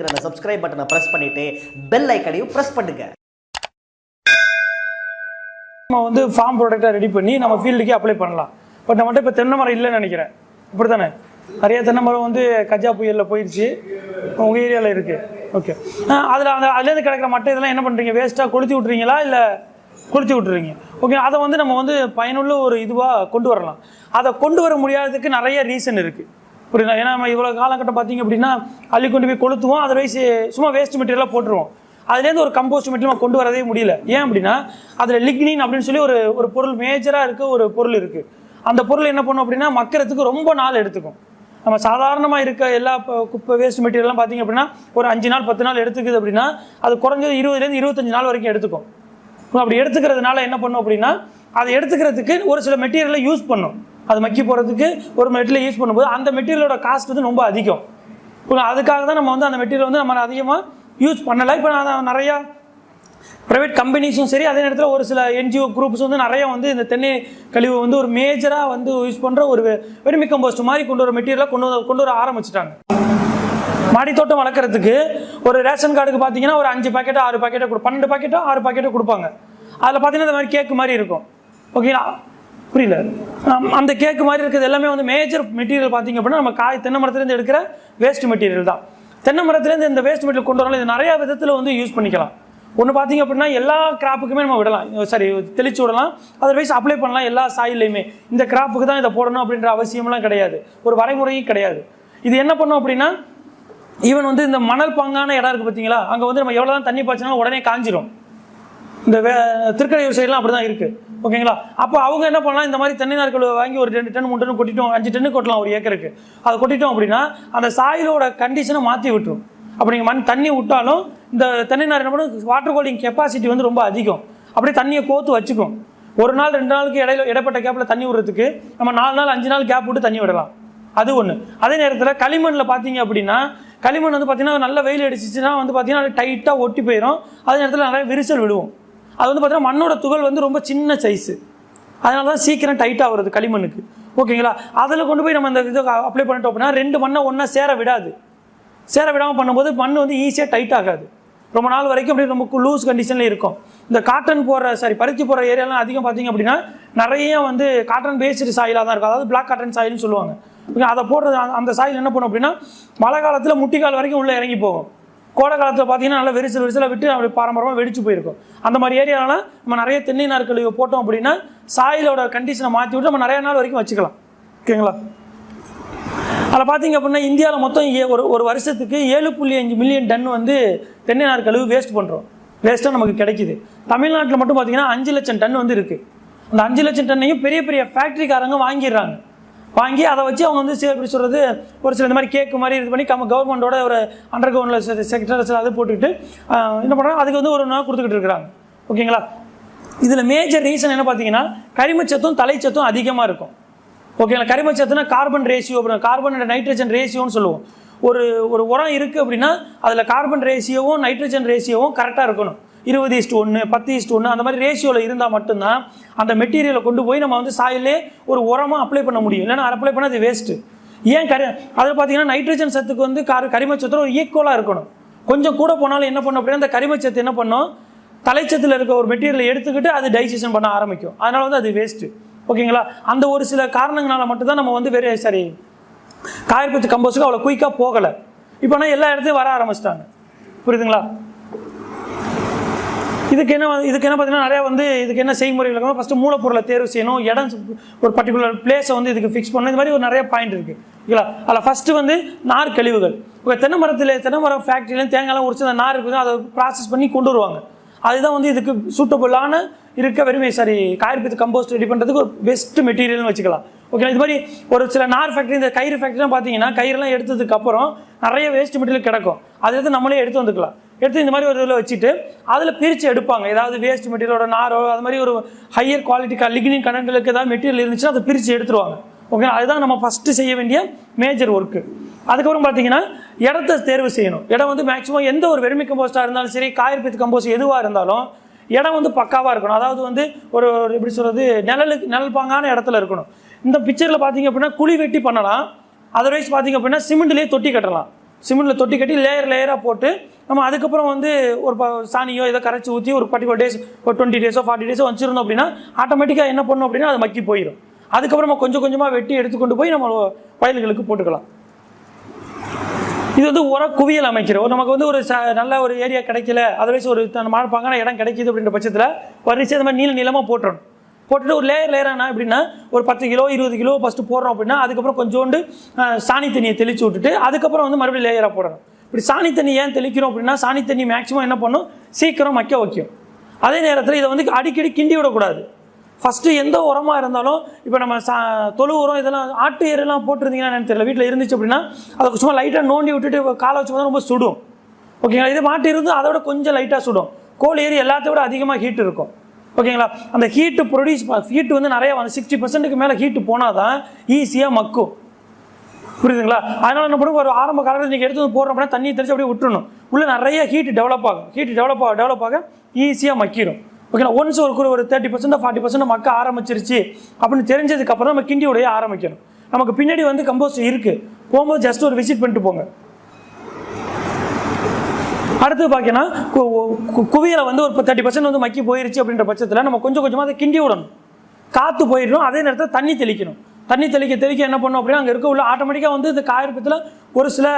அந்த சப்ஸ்கிரைப் பட்டனை பிரஸ் பண்ணிட்டு பெல் ஐக்கனையும் பிரஸ் பண்ணுங்க. நம்ம வந்து ஃபார்ம் ப்ராடக்டாக ரெடி பண்ணி நம்ம ஃபீல்டுக்கே அப்ளை பண்ணலாம். பட் நம்மகிட்ட இப்போ தென்னை மரம் இல்லைன்னு நினைக்கிறேன். இப்படி தானே நிறைய தென்னை மரம் வந்து கஜா புயலில் போயிடுச்சு உங்கள் ஏரியாவில் இருக்குது ஓகே அதில் அந்த அதுலேருந்து கிடைக்கிற மட்டை இதெல்லாம் என்ன பண்ணுறீங்க வேஸ்ட்டாக கொளுத்தி விட்றீங்களா இல்லை கொளுத்தி விட்டுறீங்க? ஓகே அதை வந்து நம்ம வந்து பயனுள்ள ஒரு இதுவாக கொண்டு வரலாம். அதை கொண்டு வர முடியாததுக்கு நிறைய ரீசன் இருக்குது புரியுதா? ஏன்னா நம்ம இவ்வளோ காலகட்டம் பார்த்தீங்க அப்படின்னா அள்ளி கொண்டு போய் கொளுத்துவோம் அதர்வைஸ் சும்மா வேஸ்ட் மெட்டீரியலாக போட்டுருவோம். அதுலேருந்து ஒரு கம்போஸ்ட் மெட்டீரியல் கொண்டு வரதே முடியல. ஏன் அப்படின்னா அதில் லிக்னின் அப்படின்னு சொல்லி ஒரு ஒரு பொருள் மேஜராக இருக்க ஒரு பொருள் இருக்குது அந்த பொருள் என்ன பண்ணும் அப்படின்னா மக்கிறதுக்கு ரொம்ப நாள் எடுத்துக்கும். நம்ம சாதாரணமாக இருக்க எல்லா குப்பை வேஸ்ட் மெட்டீரியல்லாம் பார்த்தீங்க அப்படின்னா ஒரு அஞ்சு நாள் பத்து நாள் எடுத்துக்குது அப்படின்னா அது குறைஞ்சது இருபதுலேருந்து இருபத்தஞ்சு நாள் வரைக்கும் எடுத்துக்கும். அப்படி எடுத்துக்கிறதுனால என்ன பண்ணும் அப்படின்னா அதை எடுத்துக்கிறதுக்கு ஒரு சில மெட்டீரியலை யூஸ் பண்ணும். அது மக்கி போகிறதுக்கு ஒரு மெட்டீரியல் யூஸ் பண்ணும்போது அந்த மெட்டீரியலோட காஸ்ட் வந்து ரொம்ப அதிகம். இப்போ அதுக்காக தான் நம்ம வந்து அந்த மெட்டீரியல் வந்து நம்ம அதிகமாக யூஸ் பண்ணலை. இப்போ நான் நிறையா ப்ரைவேட் கம்பெனிஸும் சரி அதே நேரத்தில் ஒரு சில என்ஜிஓ குரூப்ஸ் வந்து நிறைய வந்து இந்த தென்னை கழிவு வந்து ஒரு மேஜராக வந்து யூஸ் பண்ணுற ஒரு வெறுமை கம்போஸ்ட் மாதிரி கொண்டு வர மெட்டீரியலாக கொண்டு வர கொண்டு வர ஆரம்பிச்சிட்டாங்க. மாடி தோட்டம் வளர்க்குறதுக்கு ஒரு ரேஷன் கார்டுக்கு பார்த்தீங்கன்னா ஒரு அஞ்சு பாக்கெட்டோ ஆறு பாக்கெட்டோ கொடு பன்னெண்டு பாக்கெட்டோ ஆறு பாக்கெட்டோ கொடுப்பாங்க. அதில் பார்த்தீங்கன்னா இந்த மாதிரி கேக்கு மாதிரி இருக்கும். ஓகேங்களா புரியல. அந்த கேக்கு மாதிரி இருக்கிறது எல்லாமே வந்து மேஜர் மெட்டீரியல் பார்த்தீங்க அப்படின்னா நம்ம காய் தென்னை மரத்துலேருந்து எடுக்கிற வேஸ்ட் மெட்டீரியல் தான். தென்னை மரத்துலேருந்து இந்த வேஸ்ட் மெட்டீரியல் கொண்டு வரலாம் இது நிறைய விதத்தில் வந்து யூஸ் பண்ணிக்கலாம். ஒன்று பார்த்தீங்க அப்படின்னா எல்லா கிராப்புக்குமே நம்ம விடலாம். சரி தெளிச்சு விடலாம். அதர்வைஸ் அப்ளை பண்ணலாம் எல்லா சாயிலையுமே இந்த கிராப்புக்கு தான் இதை போடணும் அப்படின்ற அவசியம்லாம் கிடையாது. ஒரு வரைமுறையும் கிடையாது. இது என்ன பண்ணும் அப்படின்னா ஈவன் வந்து இந்த மணல் பாங்கான இடம் இருக்குது பார்த்தீங்களா? அங்கே வந்து நம்ம எவ்வளோ தான் தண்ணி பாய்ச்சினாலும் உடனே காஞ்சிரும். இந்த வே திருக்கடையூர் சைட்லாம் அப்படி தான் இருக்குது ஓகேங்களா? அப்போ அவங்க என்ன பண்ணலாம்? இந்த மாதிரி தென்னை நாட்கள் வாங்கி ஒரு ரெண்டு டன் மூணு டன் கொட்டிட்டோம் அஞ்சு டன்னு கொட்டலாம் ஒரு ஏக்கருக்கு. அதை கொட்டிட்டோம் அப்படின்னா அந்த சாயிலோட கண்டிஷனை மாற்றி விட்டுரும். அப்போ நீங்கள் மண் தண்ணி விட்டாலும் இந்த தென்னை நார் என்ன பண்ணும்? வாட்டர் ஹோல்டிங் கெப்பாசிட்டி வந்து ரொம்ப அதிகம். அப்படியே தண்ணியை கோத்து வச்சுக்கும். ஒரு நாள் ரெண்டு நாளுக்கு இடையில இடப்பட்ட கேப்பில் தண்ணி விடுறதுக்கு நம்ம நாலு நாள் அஞ்சு நாள் கேப் விட்டு தண்ணி விடலாம். அது ஒன்று அதே நேரத்தில் களிமண்ணில் பார்த்தீங்க அப்படின்னா களிமண் வந்து பார்த்தீங்கன்னா நல்ல வெயில் அடிச்சிச்சுன்னா வந்து பார்த்தீங்கன்னா டைட்டாக ஒட்டி போயிடும் அதே நேரத்தில் நிறைய விரிசல் விடுவோம் அது வந்து பார்த்தீங்கன்னா மண்ணோட துகள் வந்து ரொம்ப சின்ன சைஸு அதனால தான் சீக்கிரம் டைட்டாக வருது களிமண்ணுக்கு. ஓகேங்களா அதில் கொண்டு போய் நம்ம இந்த இதை அப்ளை பண்ணிட்டோம் அப்படின்னா ரெண்டு மண்ணை ஒன்றா சேர விடாது. சேர விடாமல் பண்ணும்போது மண் வந்து ஈஸியாக டைட் ஆகாது. ரொம்ப நாள் வரைக்கும் அப்படியே நமக்கு லூஸ் கண்டிஷனில் இருக்கும். இந்த காட்டன் போடுற சாரி பருத்தி போடுற ஏரியாலாம் அதிகம் பார்த்தீங்க அப்படின்னா நிறைய வந்து காட்டன் பேஸ்டு சாயிலாக தான் இருக்கும். அதாவது பிளாக் காட்டன் சாயில்னு சொல்லுவாங்க. ஓகே, அதை போடுறது அந்த- அந்த சாயில் என்ன பண்ணும் அப்படின்னா மழை காலத்தில் முட்டிக்கால் வரைக்கும் உள்ளே இறங்கி போகும். கோடை காலத்தில் பார்த்தீங்கன்னா நல்லா வெரிசல் வெரிசலாக விட்டு அப்படி பாரம்பரியமாக வெடிச்சு போயிருக்கும். அந்த மாதிரி ஏரியாவில் நம்ம நிறைய தென்னை நாற்கழிவு போட்டோம் அப்படின்னா சாயிலோட கண்டிஷனை மாற்றி விட்டு நம்ம நிறைய நாள் வரைக்கும் வச்சுக்கலாம். ஓகேங்களா? அதில் பார்த்தீங்க அப்படின்னா இந்தியாவில் மொத்தம் ஏ- ஒரு ஒரு வருஷத்துக்கு ஏழு புள்ளி அஞ்சு மில்லியன் டன் வந்து தென்னை நார் கழிவு வேஸ்ட் பண்ணுறோம் வேஸ்ட்டாக நமக்கு கிடைக்குது. தமிழ்நாட்டில் மட்டும் பார்த்தீங்கன்னா அஞ்சு லட்சம் டன் வந்து இருக்குது அந்த அஞ்சு லட்சம் டன்னையும் பெரிய பெரிய ஃபேக்ட்ரிக்காரங்க வாங்கிடுறாங்க. வாங்கி அதை வச்சு அவங்க வந்து எப்படி சொல்கிறது ஒரு சில இந்த மாதிரி கேக்கு மாதிரி இது பண்ணி கம்ம கவர்மெண்ட்டோட ஒரு அண்டர் கிரவுண்டில் செக்டர்ஸ் அது போட்டுக்கிட்டு என்ன பண்ணுறாங்க அதுக்கு வந்து ஒரு நாள் கொடுத்துக்கிட்டு இருக்கிறாங்க. ஓகேங்களா? இதில் மேஜர் ரீசன் என்ன பார்த்தீங்கன்னா கரிமச்சத்தும் தலைச்சத்தும் அதிகமாக இருக்கும். ஓகேங்களா? கரிமச்சத்துனா கார்பன் ரேஷியோ அப்படின்னா கார்பன் அண்ட் நைட்ரஜன் ரேஷியோன்னு சொல்லுவோம். ஒரு ஒரு உரம் இருக்குது அப்படின்னா அதில் கார்பன் ரேஷியோவும் நைட்ரஜன் ரேஷியோவும் கரெக்டாக இருக்கணும். இருபது இஸ்ட் ஒன்று பத்து இஸ்ட் ஒன்று அந்த மாதிரி ரேஷியோவில் இருந்தால் மட்டும்தான் அந்த மெட்டீரியலை கொண்டு போய் நம்ம வந்து சாயிலே ஒரு உரமாக அப்ளை பண்ண முடியும். இல்லைன்னா அப்ளை பண்ணால் அது வேஸ்ட்டு ஏன் கரி அதில் பார்த்தீங்கன்னா நைட்ரஜன் சத்துக்கு வந்து கரு கரிமச்சத்தில் ஒரு ஈக்குவலாக இருக்கணும். கொஞ்சம் கூட போனாலும் என்ன பண்ணும் அப்படின்னா அந்த கரிமச்சத்து என்ன பண்ணும்? தலைச்சத்தில் இருக்க ஒரு மெட்டீரியலை எடுத்துக்கிட்டு அது டைஜஷன் பண்ண ஆரம்பிக்கும். அதனால வந்து அது வேஸ்ட்டு ஓகேங்களா? அந்த ஒரு சில காரணங்களால் மட்டும்தான் நம்ம வந்து வெறும் சரி காயற்பத்து கம்போஸுக்கு அவ்வளோ குயிக்காக போகலை. இப்போ ஆனால் எல்லா இடத்துலையும் வர ஆரம்பிச்சிட்டாங்க. புரியுதுங்களா? இதுக்கு என்ன வந்து- இதுக்கு என்ன பார்த்தீங்கன்னா நிறையா வந்து இதுக்கு என்ன செய்முறை இருக்கணும் ஃபஸ்ட்டு மூலப்பொருளை தேர்வு செய்யணும். இடம் ஒரு பர்டிகுலர் பிளேஸை வந்து இதுக்கு ஃபிக்ஸ் பண்ணணும். இந்த மாதிரி ஒரு நிறைய பாயிண்ட் இருக்குது ஓகேங்களா அதில் ஃபஸ்ட்டு வந்து நார் கழிவுகள். இப்போ தென்னை மரத்தில் தென்னை மரம் ஃபேக்ட்ரியிலேருந்து தேங்காய்லாம் உரிச்சு அந்த நார் இருக்குது அதை ப்ராசஸ் பண்ணி கொண்டு வருவாங்க. அதுதான் வந்து இதுக்கு சூட்டபுளான இருக்க வெறுமை சாரி காயற்பத்து கம்போஸ்ட் ரெடி பண்ணுறதுக்கு ஒரு பெஸ்ட் மெட்டீரியல்னு வச்சுக்கலாம். ஓகே இது மாதிரி ஒரு சில நார் ஃபேக்ட்ரி இந்த கயிறு ஃபேக்ட்ரிலாம் பார்த்தீங்கன்னா கயிறுலாம் எடுத்ததுக்கு அப்புறம் நிறைய வேஸ்ட் மெட்டீரியல் கிடக்கும். அது எடுத்து நம்மளே எடுத்து வந்துக்கலாம். எடுத்து இந்த மாதிரி ஒரு இதில் வச்சுட்டு அதில் பிரித்து எடுப்பாங்க. ஏதாவது வேஸ்ட் மெட்டீரியலோட நாரோ அது மாதிரி ஒரு ஹையர் குவாலிட்டி லிக்னின் கண்டென்ட்லுக்கு ஏதாவது மெட்டீரியல் இருந்துச்சுன்னா அதை பிரித்து எடுத்துருவாங்க. ஓகே அதுதான் நம்ம ஃபஸ்ட்டு செய்ய வேண்டிய மேஜர் ஒர்க்கு அதுக்கப்புறம் பார்த்தீங்கன்னா இடத்த தேர்வு செய்யணும். இடம் வந்து மேக்ஸிமம் எந்த ஒரு வெறுமி கம்போஸ்டாக இருந்தாலும் சரி காயற்பித்து கம்போஸ்ட் எதுவாக இருந்தாலும் இடம் வந்து பக்காவாக இருக்கணும். அதாவது வந்து ஒரு ஒரு எப்படி சொல்கிறது நிழலுக்கு நிழல் பாங்கான இடத்துல இருக்கணும். இந்த பிக்சரில் பார்த்தீங்க அப்படின்னா குழி வெட்டி பண்ணலாம். அதர்வைஸ் பார்த்தீங்க அப்படின்னா சிமெண்ட்லேயே தொட்டி கட்டலாம். சிமெண்ட்டில் தொட்டி கட்டி லேயர் லேயராக போட்டு நம்ம அதுக்கப்புறம் வந்து ஒரு சாணியோ ஏதோ கரைச்சி ஊற்றி ஒரு பர்டிகுலர் டேஸ் ஒரு டுவெண்ட்டி டேஸோ ஃபார்ட்டி டேஸோ வச்சுருந்தோம் அப்படின்னா ஆட்டோமேட்டிக்காக என்ன பண்ணோம் அப்படின்னா அது மக்கி போயிடும் அதுக்கப்புறம் நம்ம கொஞ்சம் கொஞ்சமாக வெட்டி எடுத்துக்கொண்டு போய் நம்ம வயல்களுக்கு போட்டுக்கலாம். இது வந்து உர குவியல் அமைக்கிறோம் நமக்கு வந்து ஒரு ச நல்ல ஒரு ஏரியா கிடைக்கல அதர்வைஸ் ஒரு மழை மழப்பாங்கான இடம் கிடைக்கிது அப்படின்ற பட்சத்தில் வரிசை இந்த மாதிரி நீள நீளமாக போட்டுறணும். போட்டுட்டு ஒரு லேயர் லேயரானா எப்படின்னா ஒரு பத்து கிலோ இருபது கிலோ ஃபஸ்ட்டு போடுறோம் அப்படின்னா அதுக்கப்புறம் கொஞ்சோண்டு சாணி தண்ணியை தெளிச்சு விட்டுட்டு அதுக்கப்புறம் வந்து மறுபடியும் லேயராக போடணும். இப்படி சாணி தண்ணி ஏன் தெளிக்கிறோம் அப்படின்னா சாணி தண்ணி மேக்ஸிமம் என்ன பண்ணும்? சீக்கிரம் மக்க வைக்கும். அதே நேரத்தில் இதை வந்து அடிக்கடி கிண்டி விடக்கூடாது. ஃபஸ்ட்டு எந்த உரமாக இருந்தாலும் இப்போ நம்ம சா தொழு உரம் இதெல்லாம் ஆட்டு எருலாம் போட்டிருந்தீங்கன்னா என்னன்னு தெரியல வீட்டில் இருந்துச்சு அப்படின்னா அதை சும்மா லைட்டாக நோண்டி விட்டுட்டு காலை வச்சு பார்த்தா ரொம்ப சுடும். ஓகேங்களா இது மாட்டு இருந்து அதோட கொஞ்சம் லைட்டாக சுடும். கோழி ஏரி எல்லாத்தையும் விட அதிகமாக ஹீட் இருக்கும். ஓகேங்களா? அந்த ஹீட்டு ப்ரொடியூஸ் ஹீட்டு வந்து நிறைய வந்து சிக்ஸ்டி பர்சன்ட்டுக்கு மேலே ஹீட்டு போனால் தான் ஈஸியாக மக்கும். புரியுதுங்களா? அதனால என்ன பண்ணுவோம்? ஒரு ஆரம்ப காலத்தில் நீங்கள் எடுத்து வந்து போடுறோம் அப்படின்னா தண்ணி தெளிச்சு அப்படியே விட்டுணும் உள்ளே நிறைய ஹீட் டெவலப் ஆகும். ஹீட் டெவலப் ஆக டெவலப் ஆக ஈஸியாக மக்கிடும் ஓகேங்களா? ஒன்ஸ் ஒரு ஒரு தேர்ட்டி பர்சன்ட் ஃபார்ட்டி பர்சன்ட் மக்க ஆரம்பிச்சிருச்சு அப்படின்னு தெரிஞ்சதுக்கப்புறம் நம்ம கிண்டி உடைய ஆரம்பிக்கணும். நமக்கு பின்னாடி வந்து கம்போஸ்ட் இருக்குது போகும்போது ஜஸ்ட் ஒரு விசிட் பண்ணிட்டு போங்க. அடுத்து பார்த்தீங்கன்னா கு- குவியலை வந்து ஒரு தேர்ட்டி பர்சன்ட் வந்து மக்கி போயிருச்சு அப்படின்ற பட்சத்தில் நம்ம கொஞ்சம் கொஞ்சமாக அதை கிண்டி விடணும். காற்று போயிடணும் அதே நேரத்தில் தண்ணி தெளிக்கணும். தண்ணி தெளிக்க தெளிக்க என்ன பண்ணும் அப்படின்னா அங்கே இருக்க உள்ள ஆட்டோமேட்டிக்காக வந்து இந்த காயற்பத்தில் ஒரு சில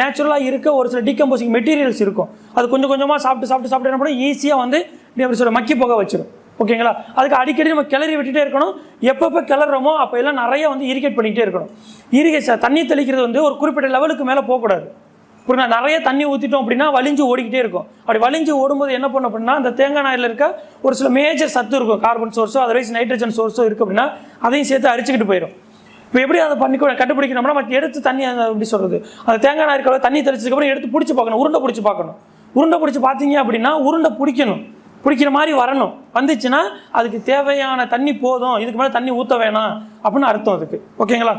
நேச்சுரலாக இருக்க ஒரு சில டீகம்போசிங் மெட்டீரியல்ஸ் இருக்கும். அது கொஞ்சம் கொஞ்சமாக சாப்பிட்டு சாப்பிட்டு சாப்பிட்டு என்ன பண்ணும்? ஈஸியாக வந்து அப்படி சொல்ல மக்கி போக வச்சிடும் ஓகேங்களா? அதுக்கு அடிக்கடி நம்ம கிளறி விட்டுட்டே இருக்கணும். எப்பப்போ கிளறோமோ அப்போ எல்லாம் நிறைய வந்து இரிகேட் பண்ணிக்கிட்டே இருக்கணும். இரிகேஷன் தண்ணி தெளிக்கிறது வந்து ஒரு குறிப்பிட்ட லெவலுக்கு மேலே போகக்கூடாது. புரியுதா நிறைய தண்ணி ஊற்றிட்டோம் அப்படின்னா வலிஞ்சு ஓடிக்கிட்டே இருக்கும். அப்படி வலிஞ்சு ஓடும்போது என்ன பண்ணும் அப்படின்னா அந்த தேங்காய் நாயில் இருக்க ஒரு சில மேஜர் சத்து இருக்கும். கார்பன் சோர்ஸோ அதர்வைஸ் நைட்ரஜன் சோர்ஸோ இருக்குது அப்படின்னா அதையும் சேர்த்து அரிச்சுக்கிட்டு போயிடும் இப்போ எப்படி அதை பண்ணி கண்டுபிடிக்கணும்னா மற்ற எடுத்து தண்ணி எப்படி சொல்கிறது அந்த தேங்காய் நாய் தண்ணி தெளிச்சதுக்கப்புறம் எடுத்து பிடிச்சி பார்க்கணும் உருண்டை பிடிச்சி பார்க்கணும். உருண்டை பிடிச்சி பார்த்தீங்க அப்படின்னா உருண்டை பிடிக்கணும். பிடிக்கிற மாதிரி வரணும். வந்துச்சுன்னா அதுக்கு தேவையான தண்ணி போதும். இதுக்கு மேலே தண்ணி ஊற்ற வேணாம் அப்படின்னு அர்த்தம் அதுக்கு. ஓகேங்களா?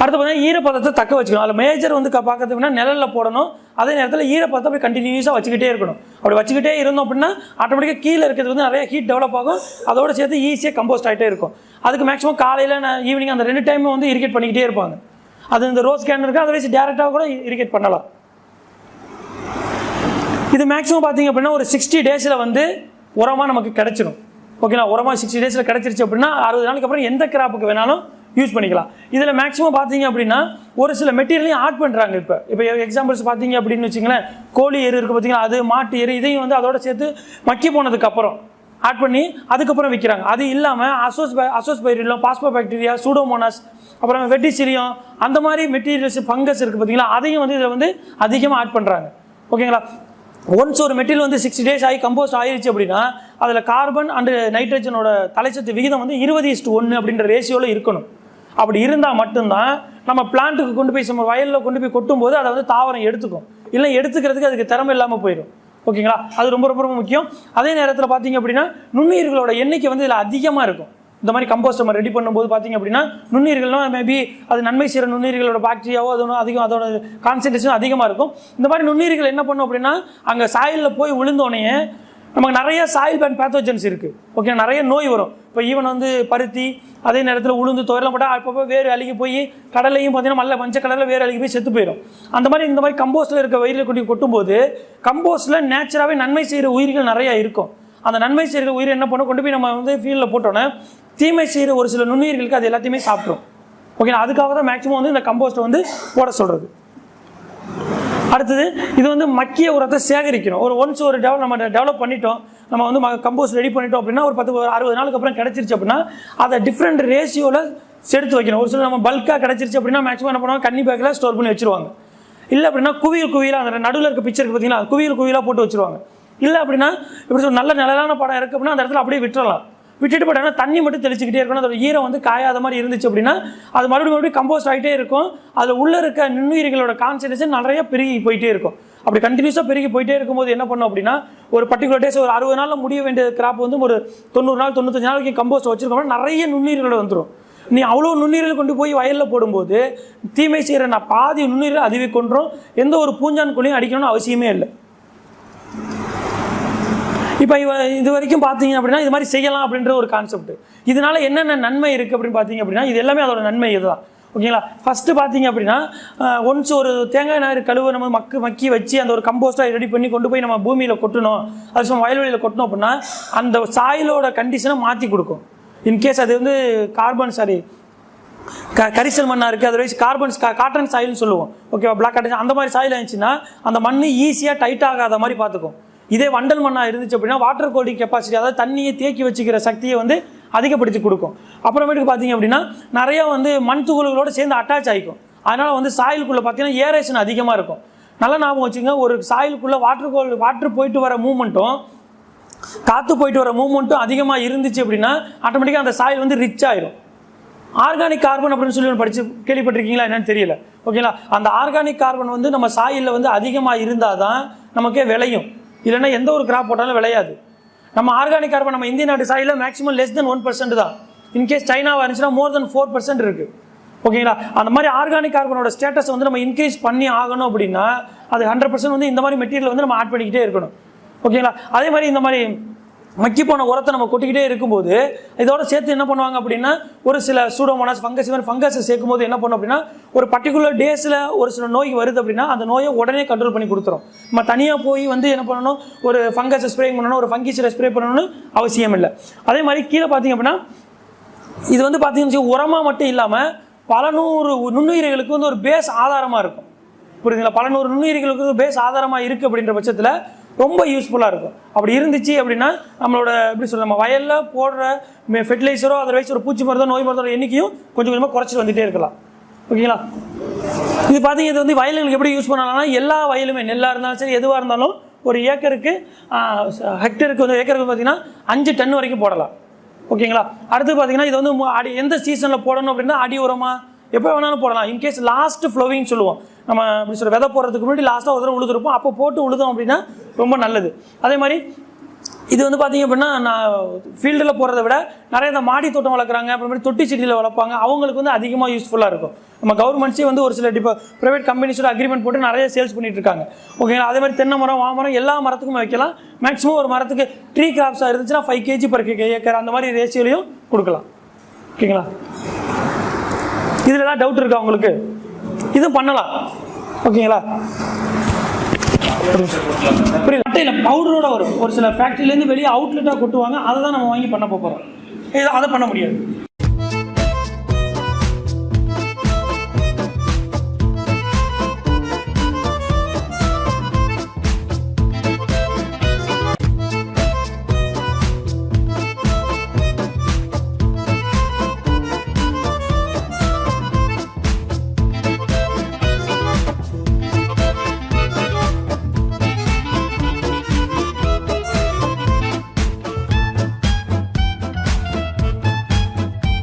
அடுத்து பார்த்தீங்கன்னா ஈரப்பதத்தை தக்க வச்சுக்கணும். அதில் மேஜர் வந்து க- பார்க்கறதுக்குன்னா நிழலில் போடணும். அதே நேரத்தில் ஈரப்பதத்தை அப்படி கண்டினியூஸாக வச்சுக்கிட்டே இருக்கணும். அப்படி வச்சுக்கிட்டே இருந்தோம் அப்படின்னா ஆட்டோமேட்டிக்காக கீழே இருக்கிறது வந்து நிறைய ஹீட் டெவலப் ஆகும். அதோட சேர்த்து ஈஸியாக கம்போஸ்ட் ஆகிட்டே இருக்கும். அதுக்கு மேக்ஸிமம் காலையில் நான் ஈவினிங் அந்த ரெண்டு டைமும் வந்து இரிகேட் பண்ணிக்கிட்டே இருப்பாங்க. அது இந்த ரோஸ் கேன் இருக்குது வச்சு டேரெக்டாக கூட இரிகேட் பண்ணலாம். இது மேக்ஸிமம் பார்த்தீங்க அப்படின்னா ஒரு சிக்ஸ்டி டேஸில் வந்து உரமாக நமக்கு கிடைச்சிரும். ஓகேங்களா உரமாக சிக்ஸ்டி டேஸில் கிடச்சிருச்சு அப்படின்னா அறுபது நாளைக்கு அப்புறம் எந்த கிராப்புக்கு வேணாலும் யூஸ் பண்ணிக்கலாம். இதில் மேக்ஸிமம் பார்த்தீங்க அப்படின்னா ஒரு சில மெட்டீரியலையும் ஆட் பண்ணுறாங்க இப்போ. இப்போ எக்ஸாம்பிள்ஸ் பார்த்தீங்க அப்படின்னு வச்சுங்களேன் கோழி எரு இருக்குது பார்த்தீங்களா அது மாட்டு எரு இதையும் வந்து அதோட சேர்த்து மக்கி போனதுக்கப்புறம் ஆட் பண்ணி அதுக்கப்புறம் விற்கிறாங்க அது இல்லாமல் அசோஸ் azospirillum phosphobacteria pseudomonas அப்புறம் வெட்டிசிலியம் அந்த மாதிரி மெட்டீரியல்ஸ் ஃபங்கஸ் இருக்குது பார்த்தீங்களா அதையும் வந்து இதில் வந்து அதிகமாக ஆட் பண்ணுறாங்க ஓகேங்களா ஒன்ஸ் ஒரு மெட்டீரியல் வந்து சிக்ஸ்டி டேஸ் ஆகி கம்போஸ்ட் ஆயிடுச்சு அப்படின்னா அதில் கார்பன் அண்டு நைட்ரஜனோட தலைச்சத்து விகிதம் வந்து இருபது இஸ்ட் ஒன்று அப்படின்ற ரேஷியோவில் இருக்கணும். அப்படி இருந்தால் மட்டும்தான் நம்ம பிளான்ட்டுக்கு கொண்டு போய் நம்ம வயலில் கொண்டு போய் கொட்டும்போது அதை வந்து தாவரம் எடுத்துக்கும். இல்லை எடுத்துக்கிறதுக்கு அதுக்கு திறமை இல்லாமல் போயிடும். ஓகேங்களா? அது ரொம்ப ரொம்ப ரொம்ப முக்கியம். அதே நேரத்தில் பார்த்தீங்க அப்படின்னா நுண்ணுயிர்களோட எண்ணிக்கை வந்து இதில் அதிகமாக இருக்கும். இந்த மாதிரி கம்போஸ்ட் நம்ம ரெடி பண்ணும்போது பார்த்தீங்க அப்படின்னா நுண்ணுயிர்கள்லாம் மேபி அது நன்மை செய்கிற நுண்ணுயிர்களோட பாக்டீரியாவோ அது அதிகம் அதோட கான்சன்ட்ரேஷன் அதிகமாக இருக்கும். இந்த மாதிரி நுண்ணுயிர்கள் என்ன பண்ணும் அப்படின்னா அங்கே சாயலில் போய் விழுந்தோடனே நமக்கு நிறைய சாயில் பேண்ட் பேத்தோஜன்ஸ் இருக்குது ஓகே நிறைய நோய் வரும். இப்போ ஈவன் வந்து பருத்தி அதே நேரத்தில் உளுந்து துயரெலாம் போட்டால் அப்பப்போ வேறு அழுகி போய் கடலையும் பார்த்தீங்கன்னா மல்ல மஞ்சள் கடலில் வேறு அழுகி போய் செத்து போயிடும் அந்த மாதிரி இந்த மாதிரி கம்போஸ்ட்டில் இருக்க வயிறில் கொண்டு கொட்டும்போது கம்போஸ்ட்டில் நேச்சராகவே நன்மை செய்கிற உயிர்கள் நிறையா இருக்கும். அந்த நன்மை செய்கிற உயிர் என்ன பண்ணோம்? கொண்டு போய் நம்ம வந்து ஃபீல்டில் போட்டோன்னே தீமை செய்கிற ஒரு சில நுண்ணுயிர்களுக்கு அது எல்லாத்தையுமே சாப்பிட்ரும் ஓகேங்களா அதுக்காக தான் மேக்ஸிமம் வந்து இந்த கம்போஸ்ட்டை வந்து போட சொல்கிறது அடுத்தது இது வந்து மக்கிய உரத்தை சேகரிக்கணும். ஒரு ஒன்ஸ் ஒரு டெவலப் நம்ம டெவலப் பண்ணிட்டோம். நம்ம வந்து கம்போஸ்ட் ரெடி பண்ணிட்டோம் அப்படின்னா ஒரு பத்து ஒரு அறுபது நாளுக்கு அப்புறம் கிடைச்சிருச்சு அப்படின்னா அதை டிஃப்ரெண்ட் ரேஷியோவில் செடுத்து வைக்கணும். ஒரு சில நம்ம பல்காக கிடச்சிருச்சு அப்படின்னா மேக்ஸிமம் என்ன பண்ணுவாங்க? கன்னி பேக்கில் ஸ்டோர் பண்ணி வச்சுருவாங்க. இல்லை அப்படின்னா குவியல் குவியலாக அந்த நடுவில் இருக்க பிக்சருக்கு பார்த்தீங்கன்னா குவியல் குவியலாக போட்டு வச்சுருவாங்க. இல்லை அப்படின்னா இப்படி சொல்ல நல்ல நிலையான படம் இருக்குது அப்படின்னா அந்த இடத்துல அப்படியே விட்டுறலாம். விட்டுட்டு போட்டாங்கன்னா தண்ணி மட்டும் தெளிச்சுக்கிட்டே இருக்கணும். அதோட ஈரம் வந்து காயாத மாதிரி இருந்துச்சு அப்படின்னா அது மறுபடியும் மறுபடியும் கம்போஸ்ட் ஆகிட்டே இருக்கும். அதில் உள்ளே இருக்க நுண்ணுயிரிகளோட கான்சன்ட்ரேஷன் நிறைய பெருகி போயிட்டே இருக்கும். அப்படி கண்டினியூஸாக பெருகி போயிட்டே இருக்கும்போது என்ன பண்ணும் அப்படின்னா ஒரு பர்டிகுலர் டேஸ் ஒரு அறுபது நாளில் முடிய வேண்டிய கிராப் வந்து ஒரு தொண்ணூறு நாள் தொண்ணூத்தஞ்சு நாளைக்கு கம்போஸ்ட் வச்சிருக்கோம்னா நிறைய நுண்ணுயிர்களோட வந்துடும் நீ அவ்வளோ நுண்ணீரில் கொண்டு போய் வயலில் போடும்போது தீமை செய்கிற நான் பாதி நுண்ணீரில் அதுவே கொன்றோம். எந்த ஒரு பூஞ்சான் கொள்ளையும் அடிக்கணும்னு அவசியமே இல்லை. இப்போ இவ இது வரைக்கும் பார்த்தீங்க அப்படின்னா இது மாதிரி செய்யலாம் அப்படின்ற ஒரு கான்செப்ட் இதனால என்னென்ன நன்மை இருக்குது அப்படின்னு பார்த்தீங்க அப்படின்னா இது எல்லாமே அதோட நன்மை இதுதான். ஓகேங்களா ஃபஸ்ட்டு பார்த்தீங்க அப்படின்னா ஒன்ஸ் ஒரு தேங்காய் நார் கழுவை நம்ம மக்கு மக்கி வச்சு அந்த ஒரு கம்போஸ்டாக ரெடி பண்ணி கொண்டு போய் நம்ம பூமியில் கொட்டணும். அது சும்மா வயல்வெளியில் கொட்டணும் அப்படின்னா அந்த சாயிலோட கண்டிஷனை மாற்றி கொடுக்கும். இன்கேஸ் அது வந்து கார்பன் சாரி க கரிசல் மண்ணாக இருக்குது அதர்வைஸ் கார்பன் கா காட்டன் சாயில்னு சொல்லுவோம். ஓகேவா பிளாக் காட்டன் அந்த மாதிரி சாயில் இருந்துச்சுன்னா அந்த மண் ஈஸியாக டைட் ஆகாத மாதிரி பார்த்துக்கும். இதே வண்டல் மண்ணாக இருந்துச்சு அப்படின்னா வாட்டர் கோல்டிங் கெப்பாசிட்டி அதாவது தண்ணியை தேக்கி வச்சுக்கிற சக்தியை வந்து அதிகப்படுத்தி கொடுக்கும். அப்புறமேட்டுக்கு பார்த்தீங்க அப்படின்னா நிறையா வந்து மண் துகள்களோடு சேர்ந்து அட்டாச் ஆகிக்கும். அதனால் வந்து சாயிலுக்குள்ளே பார்த்தீங்கன்னா ஏரேஷன் அதிகமாக இருக்கும். நல்லா ஞாபகம் வச்சுங்க ஒரு சாயிலுக்குள்ளே வாட்டர் கோல் வாட்டர் போயிட்டு வர மூமெண்ட்டும் காற்று போயிட்டு வர மூமெண்ட்டும் அதிகமாக இருந்துச்சு அப்படின்னா ஆட்டோமேட்டிக்காக அந்த சாயில் வந்து ரிச் ஆயிரும். ஆர்கானிக் கார்பன் அப்படின்னு சொல்லி ஒன்று படித்து கேள்விப்பட்டிருக்கீங்களா என்னன்னு தெரியல. ஓகேங்களா அந்த ஆர்கானிக் கார்பன் வந்து நம்ம சாயிலில் வந்து அதிகமாக இருந்தால் தான் நமக்கே விளையும். இல்லைன்னா எந்த ஒரு கிராப் போட்டாலும் விளையாது. நம்ம ஆர்கானிக் கார்பன் நம்ம இந்திய நாட்டு சாயிலில் maximum less than one percent தான். இன்கேஸ் சைனாவாக இருந்துச்சுன்னா மோர் தென் ஃபோர் பர்சன்ட் இருக்குது ஓகேங்களா அந்த மாதிரி ஆர்கானிக் கார்பனோட ஸ்டேட்டஸ் வந்து நம்ம இன்க்ரீஸ் பண்ணி ஆகணும் அப்படின்னா அது ஹண்ட்ரட் பர்சன்ட் வந்து இந்த மாதிரி மெட்டீரியல் வந்து நம்ம ஆட் பண்ணிக்கிட்டே இருக்கணும். ஓகேங்களா அதே மாதிரி இந்த மாதிரி மக்கி போன உரத்தை நம்ம கொட்டிக்கிட்டே இருக்கும்போது இதோட சேர்த்து என்ன பண்ணுவாங்க அப்படின்னா ஒரு சில சூடோமோனாஸ் ஃபங்கஸ் மாதிரி ஃபங்கஸை சேர்க்கும் போது என்ன பண்ணும் அப்படின்னா ஒரு பர்டிகுலர் டேஸில் ஒரு சில நோய் வருது அப்படின்னா அந்த நோயை உடனே கண்ட்ரோல் பண்ணி கொடுத்துரும். நம்ம தனியாக போய் வந்து என்ன பண்ணணும் ஒரு ஃபங்கஸை ஸ்ப்ரே பண்ணணும் ஒரு ஃபங்கிஸை ஸ்ப்ரே பண்ணணும்னு அவசியம் இல்லை. அதே மாதிரி கீழே பார்த்தீங்க அப்படின்னா இது வந்து பார்த்தீங்கன்னா உரமாக மட்டும் இல்லாமல் பல நூறு நுண்ணுயிர்களுக்கு வந்து ஒரு பேஸ் ஆதாரமாக இருக்கும். புரியுதுங்களா? பல நூறு நுண்ணுயிர்களுக்கு பேஸ் ஆதாரமாக இருக்குது அப்படின்ற பட்சத்தில் ரொம்ப யூஸ்ஃபுல்லாக இருக்கும். அப்படி இருந்துச்சு அப்படின்னா நம்மளோட எப்படி சொல்ல நம்ம வயலில் போடுற ஃபெர்டிலைசரோ அதர்வைஸ் ஒரு பூச்சி மருந்தோ நோய் மருந்தோட எண்ணிக்கையும் கொஞ்சம் கொஞ்சமாக குறைச்சிட்டு வந்துட்டே இருக்கலாம். ஓகேங்களா? இது பார்த்தீங்க இது வந்து வயல்களுக்கு எப்படி யூஸ் பண்ணலாம்னா எல்லா வயலுமே நெல்லாக இருந்தாலும் சரி எதுவாக இருந்தாலும் ஒரு ஏக்கருக்கு ஹெக்டருக்கு வந்து ஏக்கருக்கு பார்த்தீங்கன்னா அஞ்சு டன் வரைக்கும் போடலாம். ஓகேங்களா? அடுத்து பார்த்தீங்கன்னா இது வந்து மு- அடி எந்த சீசனில் போடணும் அப்படின்னா அடி உரமாக எப்போ வேணாலும் போடலாம். இன்கேஸ் லாஸ்ட் ஃப்ளோவிங் சொல்லுவோம். நம்ம இப்படி சொல்ற விதை போடுறதுக்கு முன்னாடி லாஸ்ட்டாக ஒரு தடவை உழுதுருப்போம். அப்போ போட்டு உழுதோம் அப்படின்னா ரொம்ப நல்லது. அதே மாதிரி இது வந்து பார்த்தீங்க அப்படின்னா நான் ஃபீல்டில் போகிறத விட நிறைய இந்த மாடி தோட்டம் வளர்க்குறாங்க. அப்புறமேட்டு தொட்டி செடியில் வளர்ப்பாங்க. அவங்களுக்கு வந்து அதிகமாக யூஸ்ஃபுல்லாக இருக்கும். நம்ம கவர்மெண்ட்ஸே வந்து ஒரு சில இப்போ ப்ரைவேட் கம்பெனிஸோட அக்ரிமெண்ட் போட்டு நிறைய சேல்ஸ் பண்ணிட்டு இருக்காங்க. ஓகேங்களா அதே மாதிரி தென்னை மரம் வாமரம் எல்லா மரத்துக்கும் வைக்கலாம். மேக்ஸிமம் ஒரு மரத்துக்கு ட்ரீ கிராப்ஸாக இருந்துச்சுன்னா ஃபைவ் கேஜி பர் ஏக்கர் அந்த மாதிரி ரேஷியோலையும் கொடுக்கலாம். ஓகேங்களா இதில் ஏதாவது டவுட் இருக்கா உங்களுக்கு? இதுவும் பண்ணலாம். ஓகேங்களா? புரியல அட்டையில் பவுடரோட வரும். ஒரு சில ஃபேக்ட்ரிலேருந்து வெளியே அவுட்லெட்டாக கொட்டுவாங்க அதை தான் நம்ம வாங்கி பண்ண போகிறோம் இது அதை பண்ண முடியாது.